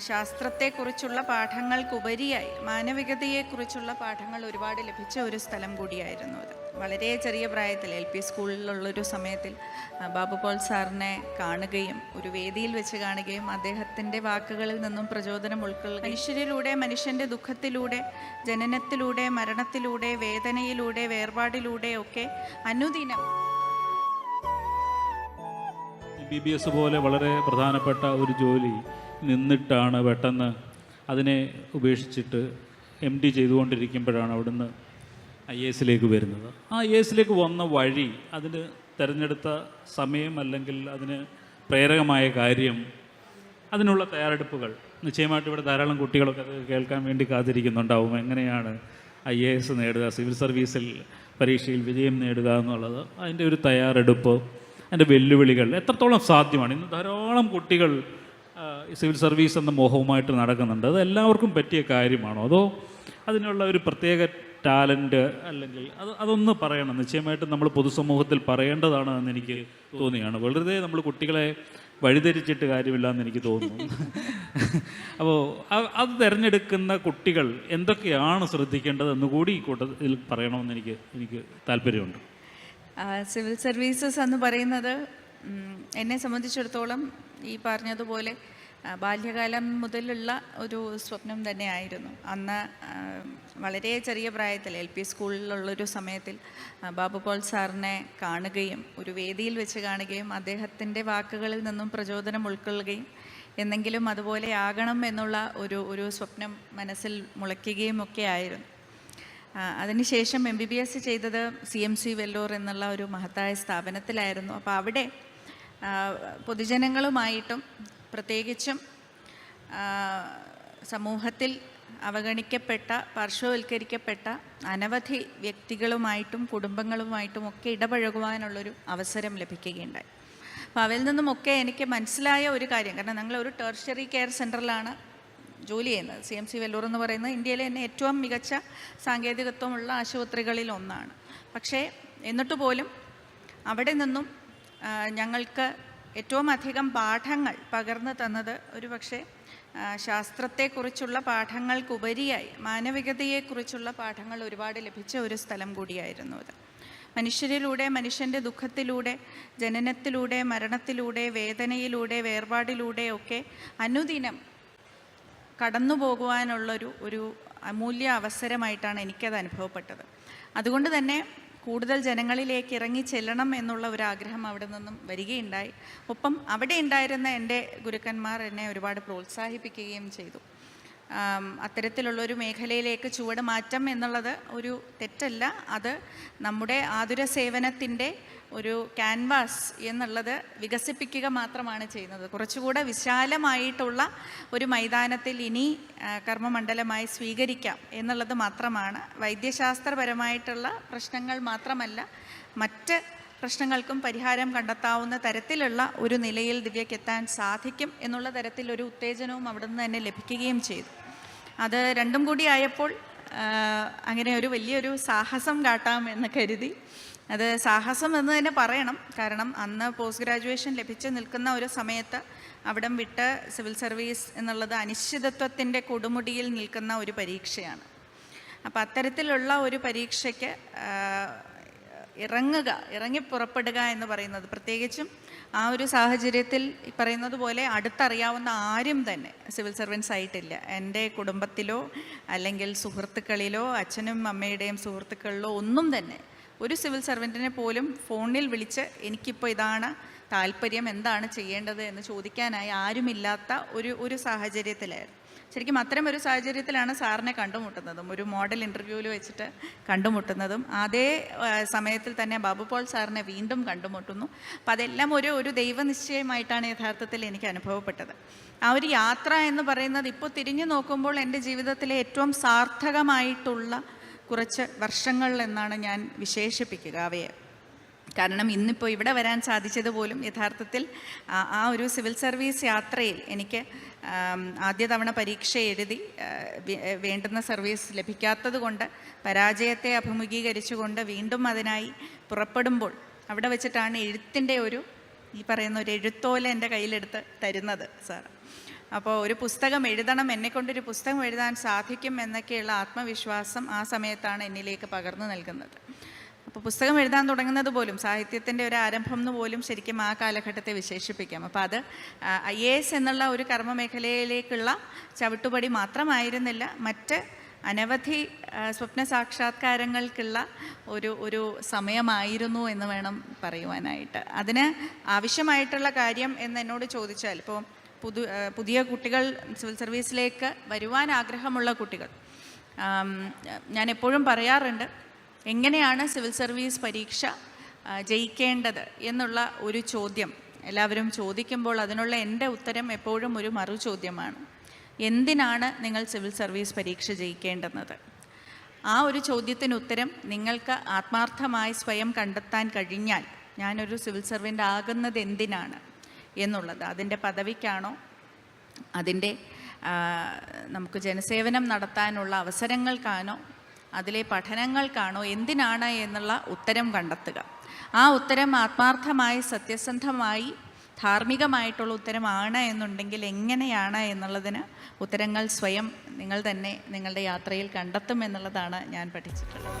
ശാസ്ത്രത്തെക്കുറിച്ചുള്ള പാഠങ്ങൾക്കുപരിയായി മാനവികതയെക്കുറിച്ചുള്ള പാഠങ്ങൾ ഒരുപാട് ലഭിച്ച ഒരു സ്ഥലം കൂടിയായിരുന്നു അത്. വളരെ ചെറിയ പ്രായത്തിൽ എൽ പി സ്കൂളിലുള്ളൊരു സമയത്തിൽ ബാബു പോൾ സാറിനെ കാണുകയും ഒരു വേദിയിൽ വെച്ച് കാണുകയും അദ്ദേഹത്തിന്റെ വാക്കുകളിൽ നിന്നും പ്രചോദനം ഉൾക്കൊള്ളുക മനുഷ്യരിലൂടെ മനുഷ്യന്റെ ദുഃഖത്തിലൂടെ ജനനത്തിലൂടെ മരണത്തിലൂടെ വേദനയിലൂടെ വേർപാടിലൂടെ ഒക്കെ അനുദിനം ബി ബി എസ് പോലെ വളരെ പ്രധാനപ്പെട്ട ഒരു ജോലി നിന്നിട്ടാണ് പെട്ടെന്ന് അതിനെ ഉപേക്ഷിച്ചിട്ട് എം ഡി ചെയ്തുകൊണ്ടിരിക്കുമ്പോഴാണ് അവിടുന്ന് ഐ എസിലേക്ക് വരുന്നത്. ആ ഐ എസിലേക്ക് വന്ന വഴി അതിന് തിരഞ്ഞെടുത്ത സമയം അല്ലെങ്കിൽ അതിന് പ്രേരകമായ കാര്യം അതിനുള്ള തയ്യാറെടുപ്പുകൾ നിശ്ചയമായിട്ട് ഇവിടെ ധാരാളം കുട്ടികളൊക്കെ അത് കേൾക്കാൻ വേണ്ടി കാത്തിരിക്കുന്നുണ്ടാവും. എങ്ങനെയാണ് ഐ എ എസ് നേടുക സിവിൽ സർവീസിൽ പരീക്ഷയിൽ വിജയം നേടുക എന്നുള്ളത് അതിന്റെ ഒരു തയ്യാറെടുപ്പ് അതിന്റെ വെല്ലുവിളികൾ എത്രത്തോളം സാധ്യമാണ്. ഇന്ന് ധാരാളം കുട്ടികൾ സിവിൽ സർവീസ് എന്ന മോഹവുമായിട്ട് നടക്കുന്നുണ്ട്. അത് എല്ലാവർക്കും പറ്റിയ കാര്യമാണോ? അതോ അതിനുള്ള ഒരു പ്രത്യേക ടാലന്റ് അല്ലെങ്കിൽ അത് അതൊന്ന് പറയണം. നിശ്ചയമായിട്ടും നമ്മൾ പൊതുസമൂഹത്തിൽ പറയേണ്ടതാണ് എന്ന് എനിക്ക് തോന്നിയാണ്. വെറുതെ നമ്മൾ കുട്ടികളെ വഴിതിരിച്ചിട്ട് കാര്യമില്ല എന്ന് എനിക്ക് തോന്നുന്നു. അപ്പോൾ അത് തിരഞ്ഞെടുക്കുന്ന കുട്ടികൾ എന്തൊക്കെയാണ് ശ്രദ്ധിക്കേണ്ടത് എന്നുകൂടി ഈ കൂട്ടത്തിൽ പറയണമെന്ന് എനിക്ക് എനിക്ക് താല്പര്യമുണ്ട്. സിവിൽ സർവീസസ് എന്ന് പറയുന്നത് എന്നെ സംബന്ധിച്ചിടത്തോളം ഈ പറഞ്ഞതുപോലെ ബാല്യകാലം മുതലുള്ള ഒരു സ്വപ്നം തന്നെയായിരുന്നു. അന്ന് വളരെ ചെറിയ പ്രായത്തിൽ എൽ പി സ്കൂളിലുള്ളൊരു സമയത്തിൽ ബാബു പോൾ സാറിനെ കാണുകയും ഒരു വേദിയിൽ വെച്ച് കാണുകയും അദ്ദേഹത്തിന്റെ വാക്കുകളിൽ നിന്നും പ്രചോദനം ഉൾക്കൊള്ളുകയും എന്നെങ്കിലും അതുപോലെ ആകണം എന്നുള്ള ഒരു ഒരു സ്വപ്നം മനസ്സിൽ മുളയ്ക്കുകയും ഒക്കെ ആയിരുന്നു. അതിനുശേഷം എം ബി ബി എസ് ചെയ്തത് സി എം സി വെല്ലൂർ എന്നുള്ള ഒരു മഹത്തായ സ്ഥാപനത്തിലായിരുന്നു. അപ്പോൾ അവിടെ പൊതുജനങ്ങളുമായിട്ടും പ്രത്യേകിച്ചും സമൂഹത്തിൽ അവഗണിക്കപ്പെട്ട പാർശ്വവൽക്കരിക്കപ്പെട്ട അനവധി വ്യക്തികളുമായിട്ടും കുടുംബങ്ങളുമായിട്ടും ഒക്കെ ഇടപഴകുവാനുള്ളൊരു അവസരം ലഭിക്കുകയുണ്ടായി. അപ്പോൾ അവരിൽ നിന്നുമൊക്കെ എനിക്ക് മനസ്സിലായ ഒരു കാര്യം കാരണം ഞങ്ങൾ ഒരു ടെർഷറി കെയർ സെന്ററിലാണ് ജോലി ചെയ്യുന്നത്. സി എം സി വെല്ലൂർ എന്ന് പറയുന്നത് ഇന്ത്യയിലെ തന്നെ ഏറ്റവും മികച്ച സാങ്കേതികത്വമുള്ള ആശുപത്രികളിൽ ഒന്നാണ്. പക്ഷേ എന്നിട്ട് പോലും അവിടെ നിന്നും ഞങ്ങൾക്ക് ഏറ്റവും അധികം പാഠങ്ങൾ പകർന്നു തന്നത് ഒരു പക്ഷേ ശാസ്ത്രത്തെക്കുറിച്ചുള്ള പാഠങ്ങൾക്കുപരിയായി മാനവികതയെക്കുറിച്ചുള്ള പാഠങ്ങൾ ഒരുപാട് ലഭിച്ച ഒരു സ്ഥലം കൂടിയായിരുന്നു അത്. മനുഷ്യരിലൂടെ മനുഷ്യന്റെ ദുഃഖത്തിലൂടെ ജനനത്തിലൂടെ മരണത്തിലൂടെ വേദനയിലൂടെ വേർപാടിലൂടെ ഒക്കെ അനുദിനം കടന്നു പോകുവാനുള്ളൊരു ഒരു അമൂല്യ അവസരമായിട്ടാണ് എനിക്കത് അനുഭവപ്പെട്ടത്. അതുകൊണ്ട് തന്നെ കൂടുതൽ ജനങ്ങളിലേക്ക് ഇറങ്ങി ചെല്ലണം എന്നുള്ള ഒരു ആഗ്രഹം അവിടെ നിന്നും വരികയുണ്ടായി. ഒപ്പം അവിടെ ഉണ്ടായിരുന്ന എന്റെ ഗുരുക്കന്മാർ എന്നെ ഒരുപാട് പ്രോത്സാഹിപ്പിക്കുകയും ചെയ്തു. അത്തരത്തിലുള്ളൊരു മേഖലയിലേക്ക് ചുവട് മാറ്റം എന്നുള്ളത് ഒരു തെറ്റല്ല. അത് നമ്മുടെ ആതുര സേവനത്തിന്റെ ഒരു ക്യാൻവാസ് എന്നുള്ളത് വികസിപ്പിക്കുക മാത്രമാണ് ചെയ്യുന്നത്. കുറച്ചുകൂടെ വിശാലമായിട്ടുള്ള ഒരു മൈതാനത്തിൽ ഇനി കർമ്മമണ്ഡലമായി സ്വീകരിക്കാം എന്നുള്ളത് മാത്രമാണ്. വൈദ്യശാസ്ത്രപരമായിട്ടുള്ള പ്രശ്നങ്ങൾ മാത്രമല്ല മറ്റ് പ്രശ്നങ്ങൾക്കും പരിഹാരം കണ്ടെത്താവുന്ന തരത്തിലുള്ള ഒരു നിലയിൽ ദിവ്യയ്ക്ക് എത്താൻ സാധിക്കും എന്നുള്ള തരത്തിലൊരു ഉത്തേജനവും അവിടെ നിന്ന് തന്നെ ലഭിക്കുകയും ചെയ്തു. അത് രണ്ടും കൂടി ആയപ്പോൾ അങ്ങനെ ഒരു വലിയൊരു സാഹസം കാട്ടാം എന്ന് കരുതി. അത് സാഹസം എന്ന് തന്നെ പറയണം. കാരണം അന്ന് പോസ്റ്റ് ഗ്രാജുവേഷൻ ലഭിച്ച് നിൽക്കുന്ന ഒരു സമയത്ത് അവിടം വിട്ട് സിവിൽ സർവീസ് എന്നുള്ളത് അനിശ്ചിതത്വത്തിന്റെ കൊടുമുടിയിൽ നിൽക്കുന്ന ഒരു പരീക്ഷയാണ്. അപ്പോൾ അത്തരത്തിലുള്ള ഒരു പരീക്ഷയ്ക്ക് ഇറങ്ങുക ഇറങ്ങി പുറപ്പെടുക എന്ന് പറയുന്നത്. പ്രത്യേകിച്ചും ആ ഒരു സാഹചര്യത്തിൽ പറയുന്നത് പോലെ അടുത്തറിയാവുന്ന ആരും തന്നെ സിവിൽ സർവൻസ് ആയിട്ടില്ല. എന്റെ കുടുംബത്തിലോ അല്ലെങ്കിൽ സുഹൃത്തുക്കളിലോ അച്ഛനും അമ്മയുടെയും സുഹൃത്തുക്കളിലോ ഒന്നും തന്നെ ഒരു സിവിൽ സർവന്റിനെ പോലും ഫോണിൽ വിളിച്ച് എനിക്കിപ്പോൾ ഇതാണ് താല്പര്യം എന്താണ് ചെയ്യേണ്ടത് എന്ന് ചോദിക്കാനായി ആരുമില്ലാത്ത ഒരു ഒരു സാഹചര്യത്തിലായിരുന്നു. ശരിക്കും അത്തരം ഒരു സാഹചര്യത്തിലാണ് സാറിനെ കണ്ടുമുട്ടുന്നതും ഒരു മോഡൽ ഇന്റർവ്യൂവിൽ വെച്ചിട്ട് കണ്ടുമുട്ടുന്നതും. അതേ സമയത്തിൽ തന്നെ ബാബു പോൾ സാറിനെ വീണ്ടും കണ്ടുമുട്ടുന്നു. അപ്പം അതെല്ലാം ഒരു ഒരു ദൈവനിശ്ചയമായിട്ടാണ് യഥാർത്ഥത്തിൽ എനിക്ക് അനുഭവപ്പെട്ടത്. ആ ഒരു യാത്ര എന്ന് പറയുന്നത് ഇപ്പോൾ തിരിഞ്ഞു നോക്കുമ്പോൾ എന്റെ ജീവിതത്തിലെ ഏറ്റവും സാർത്ഥകമായിട്ടുള്ള കുറച്ച് വർഷങ്ങൾ എന്നാണ് ഞാൻ വിശേഷിപ്പിക്കുക. അവയെ കാരണം ഇന്നിപ്പോൾ ഇവിടെ വരാൻ സാധിച്ചതുപോലും യഥാർത്ഥത്തിൽ ആ- ഒരു സിവിൽ സർവീസ് യാത്രയിൽ എനിക്ക് ആദ്യ തവണ പരീക്ഷ എഴുതി വേണ്ടുന്ന സർവീസ് ലഭിക്കാത്തത് കൊണ്ട് പരാജയത്തെ അഭിമുഖീകരിച്ചുകൊണ്ട് വീണ്ടും അതിനായി പുറപ്പെടുമ്പോൾ അവിടെ വെച്ചിട്ടാണ് എഴുത്തിന്റെ ഒരു ഈ പറയുന്ന ഒരു എഴുത്തോല എന്റെ കയ്യിലെടുത്ത് തരുന്നത് സാർ. അപ്പോൾ ഒരു പുസ്തകം എഴുതണം എന്നെക്കൊണ്ടൊരു പുസ്തകം എഴുതാൻ സാധിക്കും എന്നൊക്കെയുള്ള ആത്മവിശ്വാസം ആ സമയത്താണ് എന്നിലേക്ക് പകർന്നു നൽകുന്നത്. അപ്പോൾ പുസ്തകം എഴുതാൻ തുടങ്ങുന്നത് പോലും സാഹിത്യത്തിന്റെ ഒരു ആരംഭം എന്ന് പോലും ശരിക്കും ആ കാലഘട്ടത്തെ വിശേഷിപ്പിക്കാം. അപ്പോൾ അത് ഐ എ എസ് എന്നുള്ള ഒരു കർമ്മമേഖലയിലേക്കുള്ള ചവിട്ടുപടി മാത്രമായിരുന്നില്ല മറ്റ് അനവധി സ്വപ്ന സാക്ഷാത്കാരങ്ങൾക്കുള്ള ഒരു ഒരു സമയമായിരുന്നു എന്ന് വേണം പറയുവാനായിട്ട്. അതിന് ആവശ്യമായിട്ടുള്ള കാര്യം എന്ന് എന്നോട് ചോദിച്ചാൽ ഇപ്പോൾ പുതു പുതിയ കുട്ടികൾ സിവിൽ സർവീസിലേക്ക് വരുവാൻ ആഗ്രഹമുള്ള കുട്ടികൾ ഞാൻ എപ്പോഴും പറയാറുണ്ട് എങ്ങനെയാണ് സിവിൽ സർവീസ് പരീക്ഷ ജയിക്കേണ്ടത് എന്നുള്ള ഒരു ചോദ്യം? എല്ലാവരും ചോദിക്കുമ്പോൾ അതിനുള്ള എന്റെ ഉത്തരം എപ്പോഴും ഒരു മറു ചോദ്യമാണ്. എന്തിനാണ് നിങ്ങൾ സിവിൽ സർവീസ് പരീക്ഷ ജയിക്കേണ്ടുന്നത്? ആ ഒരു ചോദ്യത്തിന് ഉത്തരം നിങ്ങൾക്ക് ആത്മാർത്ഥമായി സ്വയം കണ്ടെത്താൻ കഴിഞ്ഞാൽ ഞാനൊരു സിവിൽ സർവന്റ് ആകുന്നത് എന്തിനാണ് എന്നുള്ളത്. അതിന്റെ പദവിക്കാണോ? അതിന്റെ നമുക്ക് ജനസേവനം നടത്താനുള്ള അവസരങ്ങൾക്കാണോ? അതിലെ പഠനങ്ങൾക്കാണോ എന്തിനാണ് എന്നുള്ള ഉത്തരം കണ്ടെത്തുക. ആ ഉത്തരം ആത്മാർത്ഥമായി സത്യസന്ധമായി ധാർമ്മികമായിട്ടുള്ള ഉത്തരമാണ് എന്നുണ്ടെങ്കിൽ എങ്ങനെയാണ് എന്നുള്ളതിന് ഉത്തരങ്ങൾ സ്വയം നിങ്ങൾ തന്നെ നിങ്ങളുടെ യാത്രയിൽ കണ്ടെത്തും എന്നുള്ളതാണ് ഞാൻ പഠിച്ചിട്ടുള്ളത്.